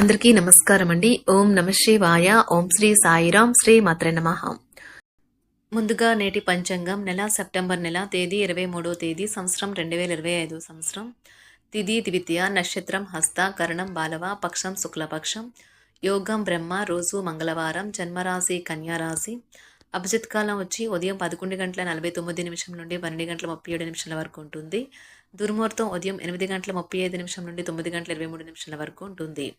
అందరికీ నమస్కారం అండి. ఓం నమ శివాయ. ఓం శ్రీ సాయిరాం. శ్రీ మాత్రే నమ. ముందుగా నేటి పంచాంగం. నెల సెప్టెంబర్ నెల తేదీ ఇరవై మూడో తేదీ సంవత్సరం రెండు వేల ఇరవై ఐదు సంవత్సరం. తిది ద్వితీయ నక్షత్రం హస్త కరణం బాలవ పక్షం శుక్లపక్షం. యోగం బ్రహ్మ రోజు మంగళవారం జన్మరాశి కన్యారాశి. అభిజిత్ కాలం వచ్చి ఉదయం పదకొండు గంటల నలభై తొమ్మిది నిమిషం నుండి పన్నెండు గంటల ముప్పై ఏడు నిమిషాల వరకు ఉంటుంది. దుర్ముహూర్తం ఉదయం ఎనిమిది గంటల ముప్పై ఐదు నిమిషం నుండి తొమ్మిది గంటల ఇరవై మూడు నిమిషాల వరకు ఉంటుంది.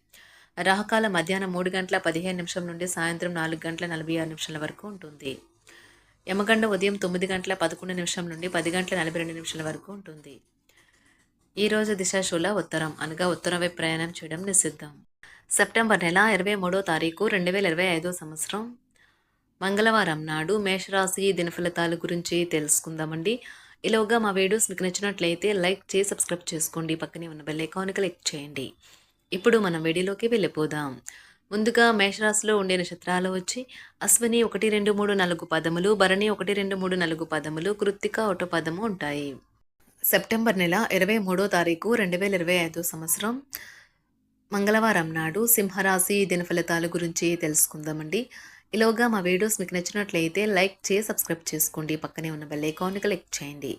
రాహకాల మధ్యాహ్నం మూడు గంటల పదిహేను నిమిషం నుండి సాయంత్రం నాలుగు గంటల నలభై ఆరు నిమిషాల వరకు ఉంటుంది. యమగండ ఉదయం తొమ్మిది గంటల పదకొండు నిమిషం నుండి పది గంటల నలభై రెండు నిమిషాల వరకు ఉంటుంది. ఈ రోజు దిశాశూల ఉత్తరం అనగా ఉత్తరం వైపు ప్రయాణం చేయడం నిషిద్ధం. సెప్టెంబర్ నెల ఇరవై మూడో తారీఖు రెండు వేల ఇరవై ఐదో సంవత్సరం. మంగళవారం నాడు మేషరాశి దినఫలితాల గురించి తెలుసుకుందామండి. ఇలాగా మా వీడియోస్ మీకు నచ్చినట్లయితే లైక్ చేసి సబ్స్క్రైబ్ చేసుకోండి. పక్కనే ఉన్న బెల్ ఐకాన్ క్లిక్ చేయండి. ఇప్పుడు మనం వీడియోలోకి వెళ్ళిపోదాం. ముందుగా మేషరాశిలో ఉండే నక్షత్రాలు వచ్చి అశ్విని ఒకటి రెండు మూడు నాలుగు పదములు భరణి ఒకటి రెండు మూడు నాలుగు పదములు కృత్తిక ఒకటో పదము ఉంటాయి. సెప్టెంబర్ నెల ఇరవై మూడో తారీఖు రెండు వేల ఇరవై ఐదో సంవత్సరం. మంగళవారం నాడు సింహరాశి దినఫలితాల గురించి తెలుసుకుందామండి. ఇలాగా మా వీడియోస్ మీకు నచ్చినట్లయితే లైక్ చేసి సబ్స్క్రైబ్ చేసుకోండి. పక్కనే ఉన్న బెల్ ఐకాన్ క్లిక్ చేయండి.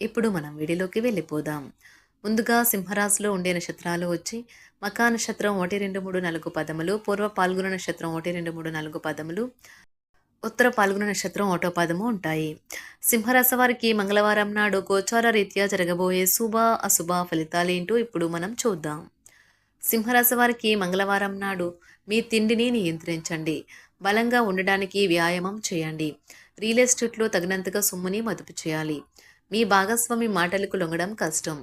ఇప్పుడు మనం వీడియోలోకి వెళ్ళిపోదాం. ముందుగా సింహరాశిలో ఉండే నక్షత్రాలు వచ్చి మకా నక్షత్రం ఒకటి రెండు మూడు నాలుగు పదములు పూర్వ పాల్గొన నక్షత్రం ఒకటి రెండు మూడు నాలుగు పదములు ఉత్తర పాల్గొన నక్షత్రం ఒకటో పదము ఉంటాయి. సింహరాశి వారికి మంగళవారం నాడు గోచార రీత్యా జరగబోయే శుభ అశుభ ఫలితాలేంటో ఇప్పుడు మనం చూద్దాం. సింహరాశి వారికి మంగళవారం నాడు మీ తిండిని నియంత్రించండి. బలంగా ఉండడానికి వ్యాయామం చేయండి. రియల్ ఎస్టేట్లో తగినంతగా సొమ్ముని మదుపు చేయాలి. మీ భాగస్వామి మాటలకు లొంగడం కష్టం.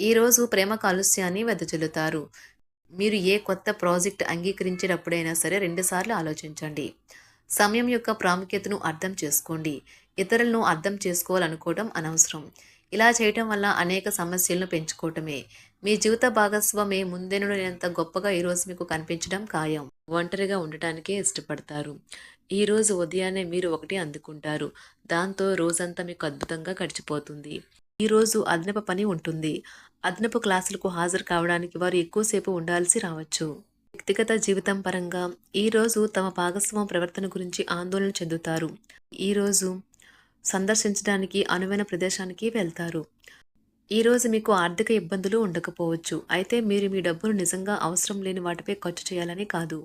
ఈరోజు ప్రేమ కాలుష్యాన్ని వెదజల్లుతారు. మీరు ఏ కొత్త ప్రాజెక్ట్ అంగీకరించేటప్పుడైనా సరే రెండుసార్లు ఆలోచించండి. సమయం యొక్క ప్రాముఖ్యతను అర్థం చేసుకోండి. ఇతరులను అర్థం చేసుకోవాలనుకోవడం అనవసరం. ఇలా చేయటం వల్ల అనేక సమస్యలను పెంచుకోవటమే. మీ జీవిత భాగస్వామి ముందెనుడైనంత గొప్పగా ఈరోజు మీకు కనిపించడం ఖాయం. ఒంటరిగా ఉండటానికే ఇష్టపడతారు. ఈరోజు ఉదయాన్నే మీరు ఒకటి అందుకుంటారు. దాంతో రోజంతా మీకు అద్భుతంగా గడిచిపోతుంది. ఈరోజు అదనపు పని ఉంటుంది. అదనపు క్లాసులకు హాజరు కావడానికి వారు ఎక్కువసేపు ఉండాల్సి రావచ్చు. వ్యక్తిగత జీవితం పరంగా ఈ రోజు తమ భాగస్వామి ప్రవర్తన గురించి ఆందోళన చెందుతారు. ఈరోజు సందర్శించడానికి అనువైన ప్రదేశానికి వెళ్తారు. ఈరోజు మీకు ఆర్థిక ఇబ్బందులు ఉండకపోవచ్చు. అయితే మీరు మీ డబ్బును నిజంగా అవసరం లేని వాటిపై ఖర్చు చేయాలని కాదు.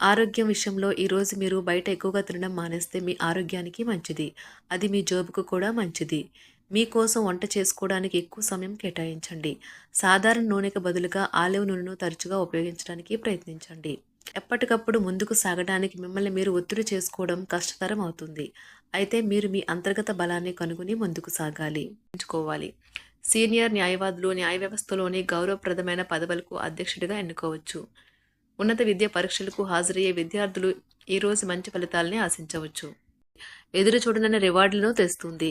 ఆరోగ్యం విషయంలో ఈరోజు మీరు బయట ఎక్కువగా తినడం మానేస్తే మీ ఆరోగ్యానికి మంచిది. అది మీ జోబుకు కూడా మంచిది. మీకోసం వంట చేసుకోవడానికి ఎక్కువ సమయం కేటాయించండి. సాధారణ నూనెకు బదులుగా ఆలివ్ నూనెను తరచుగా ఉపయోగించడానికి ప్రయత్నించండి. ఎప్పటికప్పుడు ముందుకు సాగడానికి మిమ్మల్ని మీరు ఒత్తిడి చేసుకోవడం కష్టతరం అవుతుంది. అయితే మీరు మీ అంతర్గత బలాన్ని కనుగొని ముందుకు సాగాలి. ఎంచుకోవాలి. సీనియర్ న్యాయవాదులు న్యాయ వ్యవస్థలోని గౌరవప్రదమైన పదవులకు అధ్యక్షుడిగా ఎన్నుకోవచ్చు. ఉన్నత విద్య పరీక్షలకు హాజరయ్యే విద్యార్థులు ఈరోజు మంచి ఫలితాలని ఆశించవచ్చు. ఎదురు చూడనన్న రివార్డులను తెస్తుంది.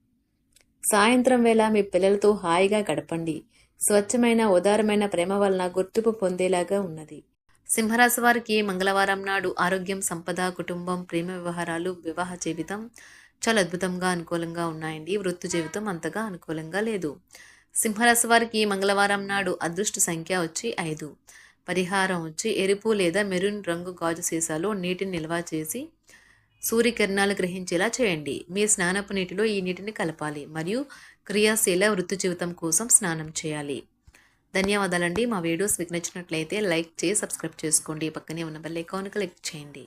సాయంత్రం వేళ మీ పిల్లలతో హాయిగా గడపండి. స్వచ్ఛమైన ఉదారమైన ప్రేమ వలన గుర్తింపు పొందేలాగా ఉన్నది. సింహరాశి వారికి మంగళవారం నాడు ఆరోగ్యం సంపద కుటుంబం ప్రేమ వ్యవహారాలు వివాహ జీవితం చాలా అద్భుతంగా అనుకూలంగా ఉన్నాయండి. వృత్తి జీవితం అంతగా అనుకూలంగా లేదు. సింహరాశి వారికి మంగళవారం నాడు అదృష్ట సంఖ్య వచ్చి ఐదు. పరిహారం వచ్చి ఎరుపు లేదా మెరూన్ రంగు గాజు సీసాలో నీటిని నిల్వ చేసి సూర్యకిరణాలు గ్రహించేలా చేయండి. మీ స్నానపు నీటిలో ఈ నీటిని కలపాలి మరియు క్రియాశీల వృత్తి జీవితం కోసం స్నానం చేయాలి. ధన్యవాదాలండి. మా వీడియోస్ మీకు నచ్చినట్లయితే లైక్ చేసి సబ్స్క్రైబ్ చేసుకోండి. పక్కనే ఉన్న బెల్ ఐకాన్ క్లిక్ చేయండి.